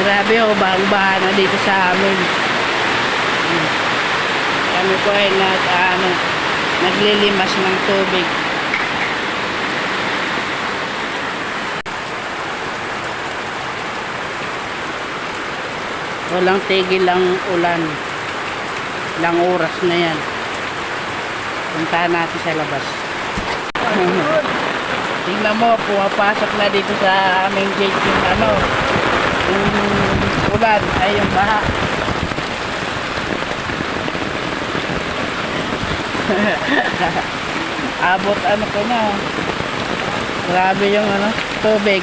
Grabe oh, bahang-baha na dito sa amin. Hmm. Kami po ay nag, ano, naglilimas ng tubig. Walang tigil ang ulan. Ilang oras na yan. Puntahan natin sa labas. Tingnan mo, pumapasok na dito sa aming gate ano, yung ulan, ay yung baha. Abot ano ko na. Grabe yung ano, tubig.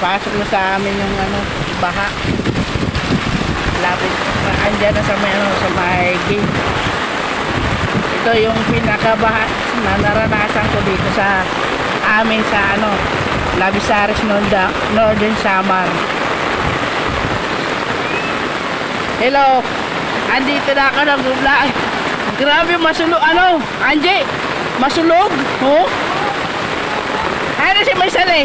Pasok na sa amin yung ano, baha. Lapit, andyan na sa may ano, sa may gate. Ito yung pinakabaha na naranasan ko dito sa amin sa ano, Labisares Norda, Northern Samar. Hello. Andito na ako ng gubla. Grabe masulog ano? Anje, masulog? Oh? Ano si Maysale?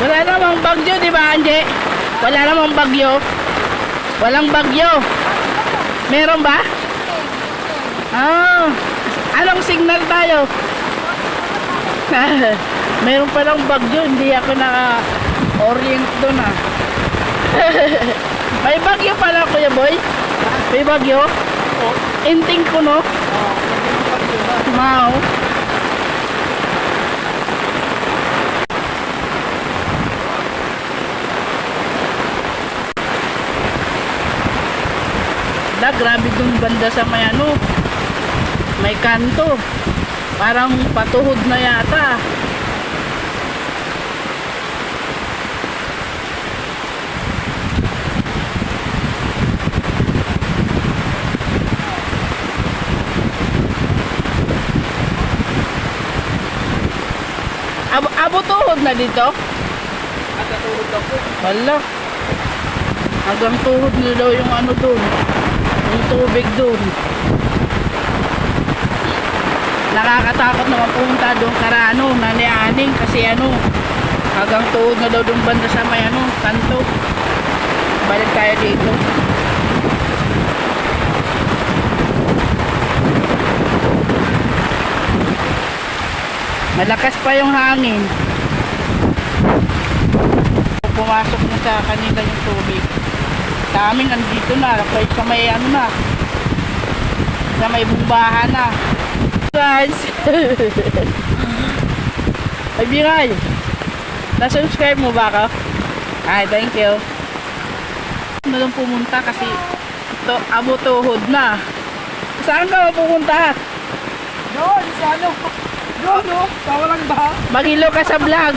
Wala namang bagyo, di ba, Anje? Wala namang bagyo. Walang bagyo. Meron ba? Ah, anong signal tayo? Meron palang bagyo, hindi ako naka-orient doon ah. May bagyo pala, Kuya Boy. May bagyo? Inting ko, no? Mau. Na, grabe dun banda sa may ano. May kanto. Parang patuhod na yata. Ab abo tuhod na dito? Nagkatulog ako. Wala. Hanggang tuhod na daw yung ano doon. Yung tubig doon. Nakakatakot naman pumunta doon karano, nanianing kasi ano, hanggang tuhod na daw doon banda sa may ano, kanto. Balik tayo dito. Malakas pa yung hangin. Pumasok na sa kanila yung tubig. Sa amin, nandito na. Kahit sa may ano na. Sa may bumbahan na. Guys! Ay, Biray! Na-subscribe mo ba ako? Ay, thank you. Na lang pumunta kasi to, abo tuhod na. Saan ka pupunta? Doon, sa ano? Doon, no? Sa walang baha. Magilo ka sa vlog.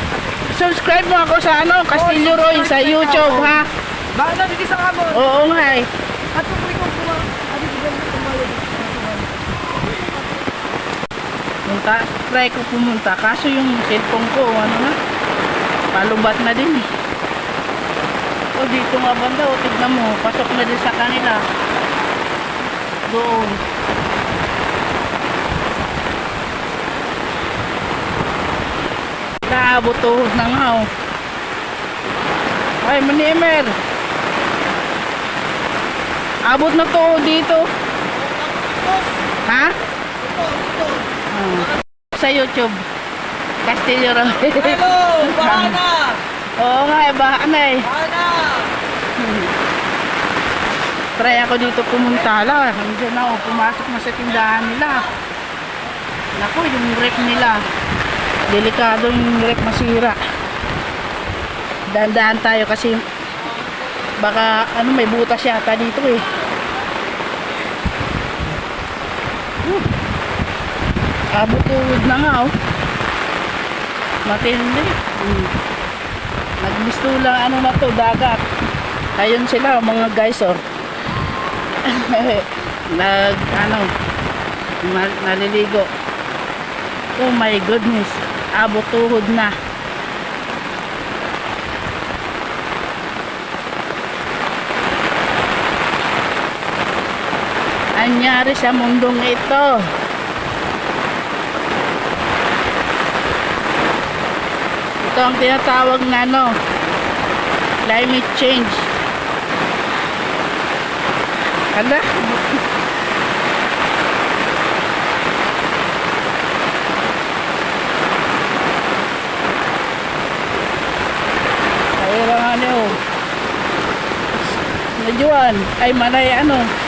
Subscribe mo ako sa ano, Castillo Roy sa YouTube ha. Baha na dito sa kamon. Oo nga eh. At kung ikaw kuma, ano na dito sa kamon? Punta, try ko pumunta. Kaso yung cellphone ko, ano na, palubat na din eh. O dito nga banda, o tignan mo, pasok na din sa kanila. Doon. Naabot tuhod na nga oh. Ay, manimer. Abot na tuhod dito. Ha? Ah. Sa YouTube. Castillo Roy. Hello! Baha na! Oo nga, eh, baka na eh. Baha na! Try ako dito pumunta la. Nandiyan ako, pumasok na sa tindahan nila. Naku, yung rep nila. Delikado yung rep masira. Dahan-dahan tayo kasi baka ano may butas yata dito eh. Uh, abot na nga oh. Matindi. Hmm. Nagmisto lang ano na to, dagat. Ayun sila, mga guys, oh. Nag, ano, na- naliligo. Oh my goodness. Abot tuhod na. Anyari sa mundong ito. Ito ang tinatawag na ano, climate change. Hala? Ay, lang ano. Najuan. Ay, manay. Ano?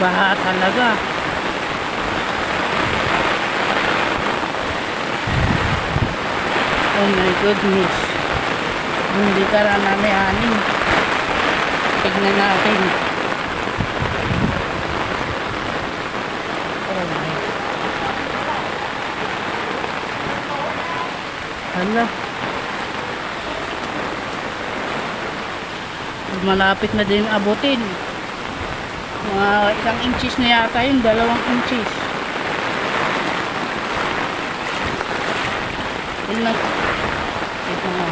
Baha talaga. Oh my goodness. Hindi ka na namin anin. Tignan natin. Oh my. Hala. Malapit na din abutin. Mga isang inches na yata yun, dalawang inches. Yun lang. Ito nga.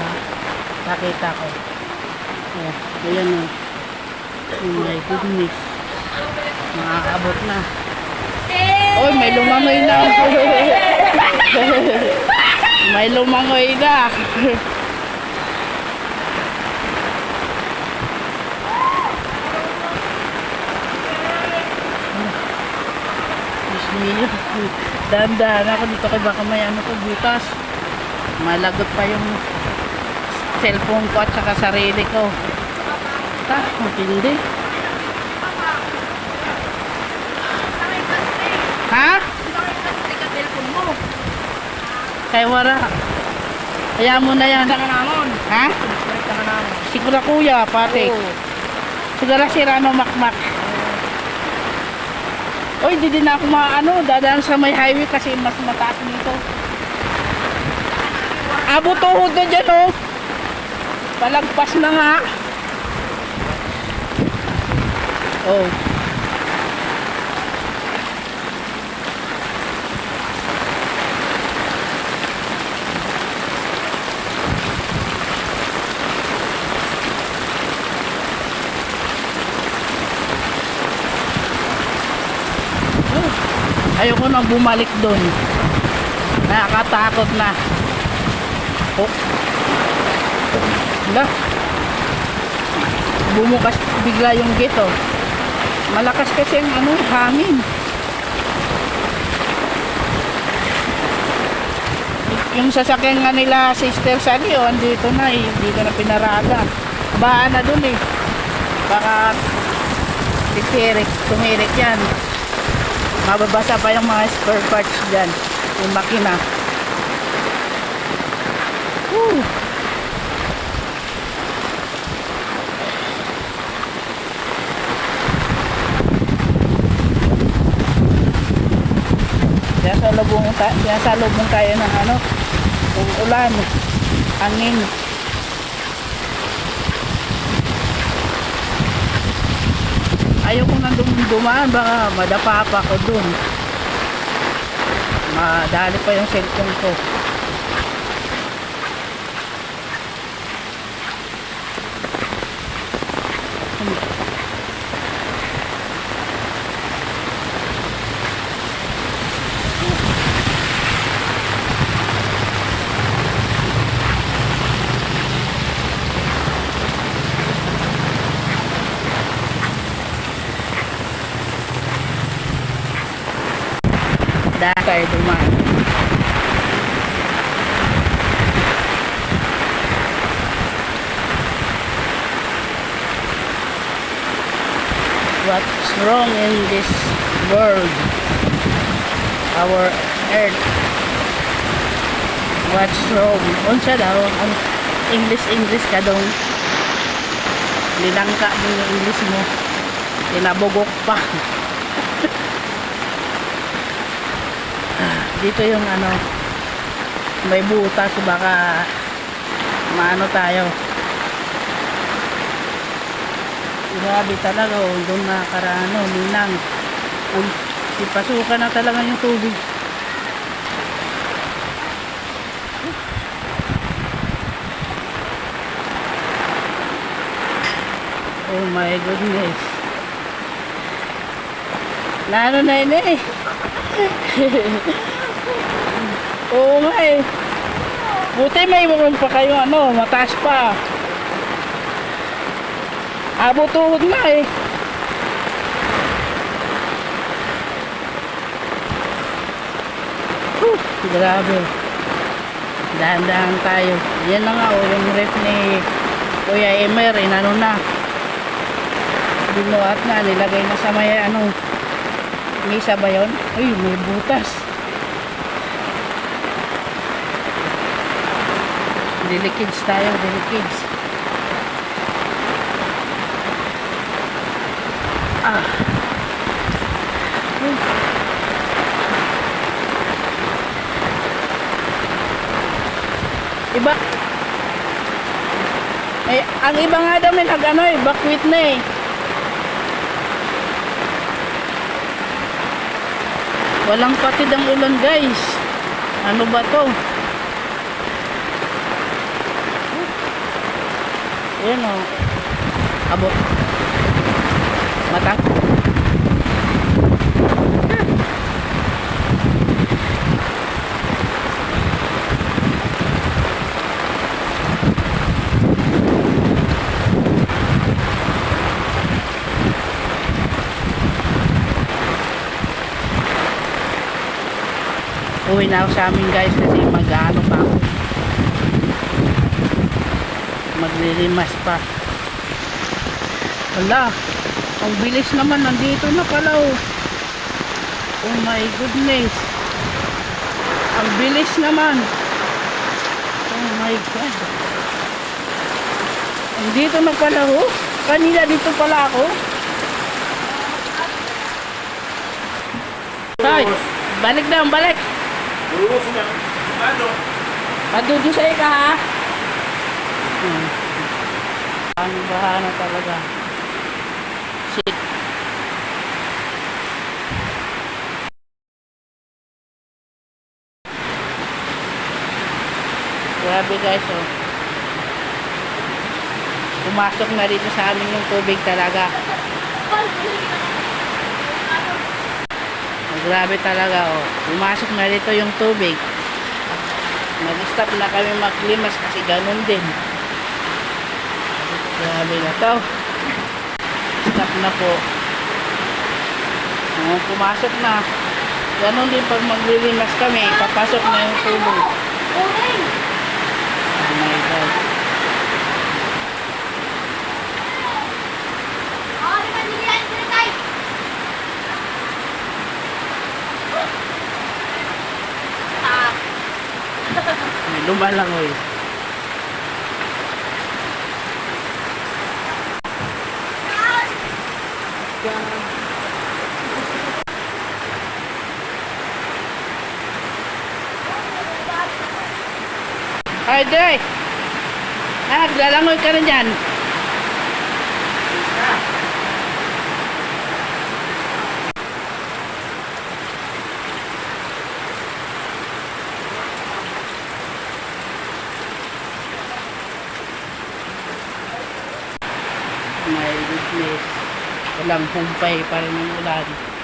Nakita ko. Oh, ayan o. Oh my goodness. Makakabot na. Oy, may lumangoy na. may lumangoy na. Diyos mio. Dahan-dahan ako dito kay baka may ano ko butas. Malagot pa yung cellphone ko at saka sarili ko. Ah, matindi. Ha? Kay wala. Kaya mo na yan. Ha? Siguro kuya, pati. Siguro si Rano Makmak. Uy, di din ako maano, dadaan sa may highway kasi mas mataas nito. Abo tuhod na dyan, oh. Palagpas na nga. Oh. Ayoko nang bumalik doon. Nakakatakot na. Oh. Hala. Bumukas bigla yung gate oh. Malakas kasi ang ano, hangin. Yung sasakyan nga nila Sister Sally oh, andito na eh. Hindi ko na pinaraga. Baan na doon eh. Baka titirik, tumirik yan mababasa pa yung mga spare parts dyan yung makina Woo! Kaya sa lubong, ta- kaya sa lubong tayo ng ano, ng ulan, angin. Ayoko na dum dumaan, baka madapa pa ako dun. Madali pa yung cellphone ko. Dahil tayo dumaan. What's wrong in this world? Our earth. What's wrong? Unsa daw? Ang English English ka daw. linangka mo yung English mo. Tinabugok pa. Dito yung ano, may butas baka maano tayo. Grabe talaga oh, doon na karano, ninang. Uy, ipasukan na talaga yung tubig. Oh my goodness. Lalo na yun eh. Oo nga eh. Buti may iwan pa kayo ano, mataas pa. Abot tuhod na eh. Grabe. Dahan-dahan tayo. Yan na nga oh, yung ref ni Kuya Emer, inano na. Binuat na, nilagay na sa may ano, misa ba yun? Uy, may butas. Dilikids tayo, dilikids. Ah. Uy. Iba. Eh, ang iba nga daw nag ano eh, bakwit na eh. Walang patid ang ulan guys. Ano ba to? Ayan o. Abot. Mata. Uwi na ako sa amin guys kasi mag-ano pa ako. Maglilimas pa. Wala. Ang bilis naman. Nandito na pala oh. Oh my goodness. Ang bilis naman. Oh my God. Nandito na pala oh. Kanina dito pala ako. Tay, balik na, balik. Buros na. Ano? Madudu sa ka ha? Hmm. Ang bahana talaga. Shit. Grabe guys oh. Pumasok na dito sa amin yung tubig talaga. Grabe talaga oh. Pumasok na dito yung tubig. Nag-stop na kami maglimas kasi ganun din. Grabe na to. Na po. Oh, pumasok na. Ganun din pag maglilimas kami, papasok na yung tubig. Oh my God. Lumalangoy. Ay, Dre! Ah, naglalangoy ka rin dyan. My goodness. Walang humpay pa rin yung ulan.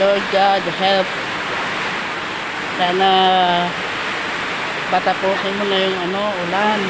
Lord God, help. Sana patapusin mo na yung ano, ulan.